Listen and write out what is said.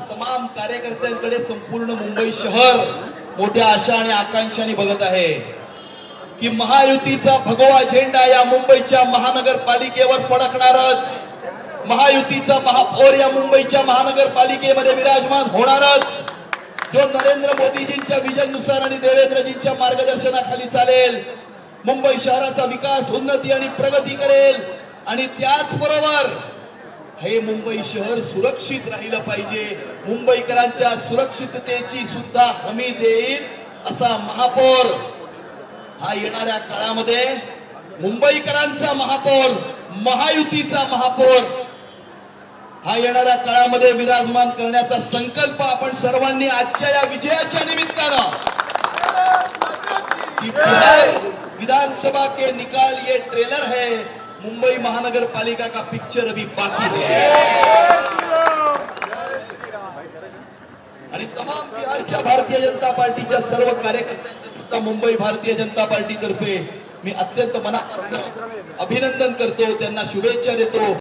तमाम कार्यकर्त्यांकडे संपूर्ण मुंबई शहर मोठ्या आशा आणि आकांक्षाने बघत आहे की महायुतीचा भगवा झेंडा या मुंबईच्या महानगरपालिकेवर फडकणारच. महायुतीचा महापौर या मुंबईच्या महानगरपालिकेमध्ये विराजमान होणारच. जो नरेंद्र मोदीजींच्या विजननुसार आणि देवेंद्रजींच्या मार्गदर्शनाखाली चालेल मुंबई शहराचा विकास उन्नती आणि प्रगती करेल आणि त्याचबरोबर हे मुंबई शहर सुरक्षित राहिलं पाहिजे. मुंबईकरांच्या सुरक्षिततेची सुद्धा हमी देईल असा महापौर हा येणाऱ्या काळामध्ये. मुंबईकरांचा महापौर महायुतीचा महापौर हा येणाऱ्या काळामध्ये विराजमान करण्याचा संकल्प आपण सर्वांनी आजच्या या विजयाच्या निमित्तानं विधानसभा के निकाल ये ट्रेलर है. मुंबई महानगरपालिका का पिक्चर अभी बाकी है। आणि तमाम बिहारच्या भारतीय जनता पार्टीच्या सर्व कार्यकर्त्यांचं सुद्धा मुंबई भारतीय जनता पार्टीतर्फे मी अत्यंत मनापासून अभिनंदन करतो त्यांना शुभेच्छा देतो.